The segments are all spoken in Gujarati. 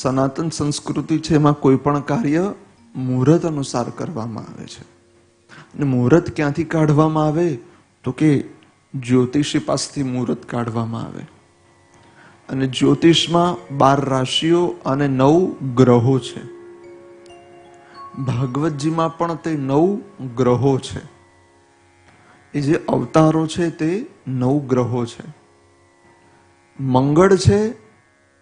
સનાતન સંસ્કૃતિ છે એમાં કોઈ પણ કાર્ય મુહૂર્ત અનુસાર કરવામાં આવે છે. અને મુહૂર્ત ક્યાંથી કાઢવામાં આવે? તો કે જ્યોતિષી પાસેથી મુહૂર્ત કાઢવામાં આવે. અને જ્યોતિષમાં બાર રાશિઓ અને નવ ગ્રહો છે. ભાગવતજીમાં પણ તે નવ ગ્રહો છે. એ જે અવતારો છે તે નવ ગ્રહો છે. મંગળ છે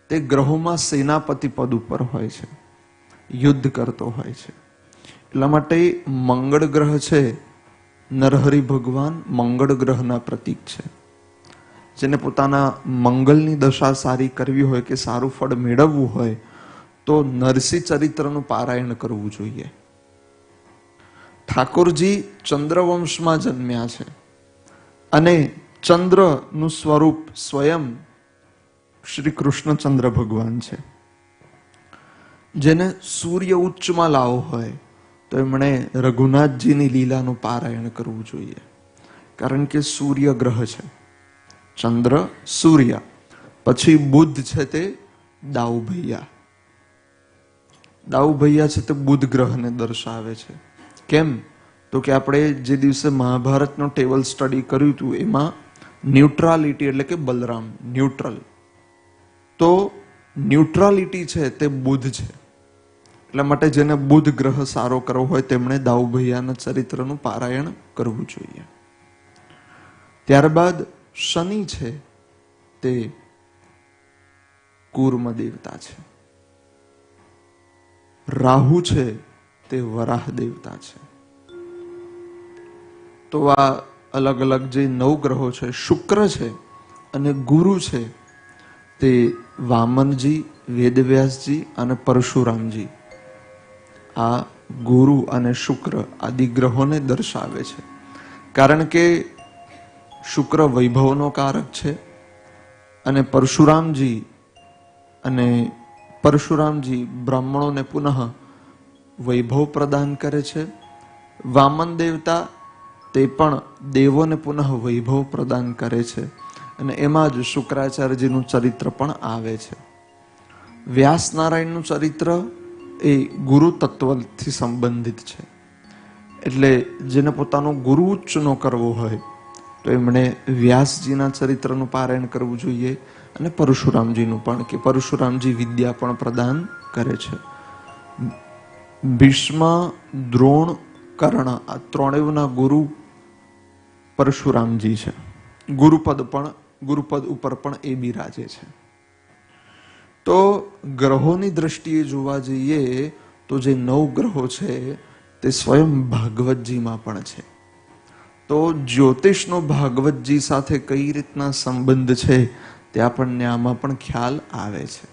તે ગ્રહોમાં સેનાપતિ પદ ઉપર હોય છે. યુદ્ધ કરતો હોય છે. એટલા માટે મંગળ ગ્રહ છે. નરહરિ ભગવાન મંગળ ગ્રહના પ્રતીક છે. જેને પોતાના મંગળની દશા સારી કરવી હોય કે સારું ફળ મેળવવું હોય, તો નરસિંહ ચરિત્રનું પારાયણ કરવું જોઈએ. ઠાકોરજી ચંદ્રવંશમાં જન્મ્યા છે. અને ચંદ્રનું સ્વરૂપ સ્વયં શ્રી કૃષ્ણચંદ્ર ભગવાન છે. જેને સૂર્ય ઉચ્ચમાં લાવવો હોય, તો એમણે રઘુનાથજીની લીલાનું પારાયણ કરવું જોઈએ. કારણ કે સૂર્ય ગ્રહ છે. ચંદ્ર સૂર્ય, પછી બુદ્ધ છે તે દાઉ ભૈયા દાઉ ભૈયા છે તે બુદ્ધ ગ્રહને દર્શાવે છે. કેમ? તો કે આપણે જે દિવસે મહાભારતનો ટેબલ સ્ટડી કર્યું હતું, એમાં ન્યુટ્રાલિટી એટલે કે બલરામ, ન્યુટ્રલ. તો ન્યુટ્રાલિટી છે તે બુદ્ધ છે. એટલા માટે જેને બુધ ગ્રહ સારો કરવો હોય તેમણે દાઉભૈયાના ચરિત્રનું પારાયણ કરવું જોઈએ. ત્યારબાદ શનિ છે તે કુર્મ દેવતા છે. રાહુ છે તે વરાહ દેવતા છે. તો આ અલગ અલગ જે નવ ગ્રહો છે, શુક્ર છે અને ગુરુ છે તે વામનજી, વેદવ્યાસજી અને પરશુરામજી આ ગુરુ અને શુક્ર આદિ ગ્રહોને દર્શાવે છે. કારણ કે શુક્ર વૈભવનો કારક છે અને પરશુરામજી અને પરશુરામજી બ્રાહ્મણોને પુનઃ વૈભવ પ્રદાન કરે છે. વામન દેવતા તે પણ દેવોને પુનઃ વૈભવ પ્રદાન કરે છે. અને એમાં જ શુક્રાચાર્યજીનું ચરિત્ર પણ આવે છે. વ્યાસ નારાયણનું ચરિત્ર એ ગુરુ તત્વથી સંબંધિત છે. એટલે જેને પોતાનો ગુરુ ઉચ્ચનો કરવો હોય, તો એમણે વ્યાસજીના ચરિત્રનું પારાયણ કરવું જોઈએ અને પરશુરામજીનું પણ, કે પરશુરામજી વિદ્યા પણ પ્રદાન કરે છે. ભીષ્મ, દ્રોણ, કર્ણ આ ત્રણેયના ગુરુ પરશુરામજી છે. ગુરુપદ પણ ગુરુપદ ઉપર પણ એ બિરાજે છે. તો ગ્રહોની દ્રષ્ટિએ જોવા જઈએ તો જે નવ ગ્રહો છે, તે સ્વયં ભાગવતજીમાં પણ છે. તો જ્યોતિષનો ભાગવતજી સાથે કઈ રીતના સંબંધ છે, તે આપણને આમાં પણ ખ્યાલ આવે છે.